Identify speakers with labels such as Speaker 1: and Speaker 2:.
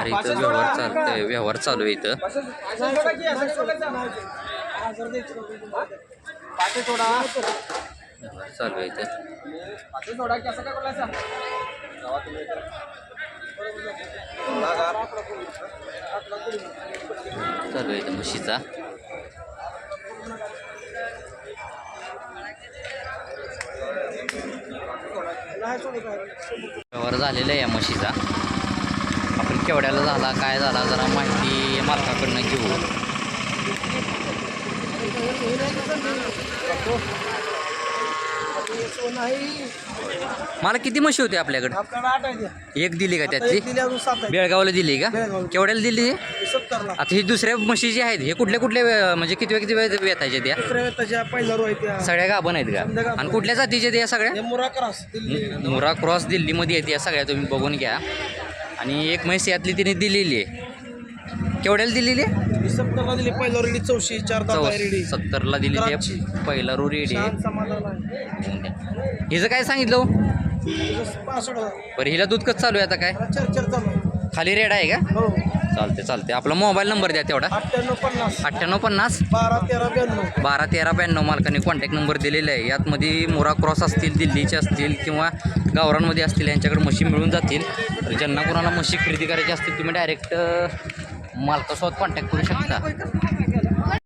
Speaker 1: अरे इथं व्यवहार चालतंय व्यवहार चालू आहे इथं. व्यवहार चालू आहे इथं. चालू आहे इथं म्हशीचा. व्यवहार झालेला आहे या म्हशीचा. आपण केवढ्याला झाला काय झाला जरा माहिती मालकाकडनं घेऊ. मला किती म्हशी होती आपल्याकडे? एक दिली का
Speaker 2: आहे
Speaker 1: बेळगावला दिली का. केवढ्याला दिली? आता ही दुसऱ्या म्हशी जी आहेत हे कुठल्या कुठल्या म्हणजे किती किती वेळ वेतायच्या त्या? सगळ्या गाभण आहेत का. आणि कुठल्या जातीच्या त्या सगळ्या?
Speaker 2: मुरा क्रॉस
Speaker 1: दिल्लीमध्ये येते या सगळ्या तुम्ही बघून घ्या. आणि एक म्हैस यातली तिने दिलेली आहे. केवढ्याला दिलेली आहे?
Speaker 2: सत्तरला दिली पहिल्या रेडी चौशी चार रेडी
Speaker 1: सत्तरला दिलेली. आहे. पहिला रू रेडी आहे. हिचं काय सांगितलं हो? बरं हिला दूध कसं चालू आहे आता काय?
Speaker 2: आता चार चार चालू आहे.
Speaker 1: खाली रेड आहे का?
Speaker 2: हो.
Speaker 1: चालते चालते आपला मोबाईल नंबर द्या तेवढा.
Speaker 2: अठ्ठ्याण्णव पन्नास.
Speaker 1: अठ्ठ्याण्णव पन्नास?
Speaker 2: बारा तेरा ब्याण्णव.
Speaker 1: बारा तेरा ब्याण्णव मालकांनी कॉन्टॅक्ट नंबर दिलेला आहे. यातमध्ये मोरा क्रॉस असतील दिल्लीचे असतील किंवा गावरांमध्ये असतील यांच्याकडे म्हशी मिळून जातील. तर ज्यांना कोणाला म्हशी खरेदी करायची असतील तुम्ही डायरेक्ट मालकासोबत कॉन्टॅक्ट करू शकता.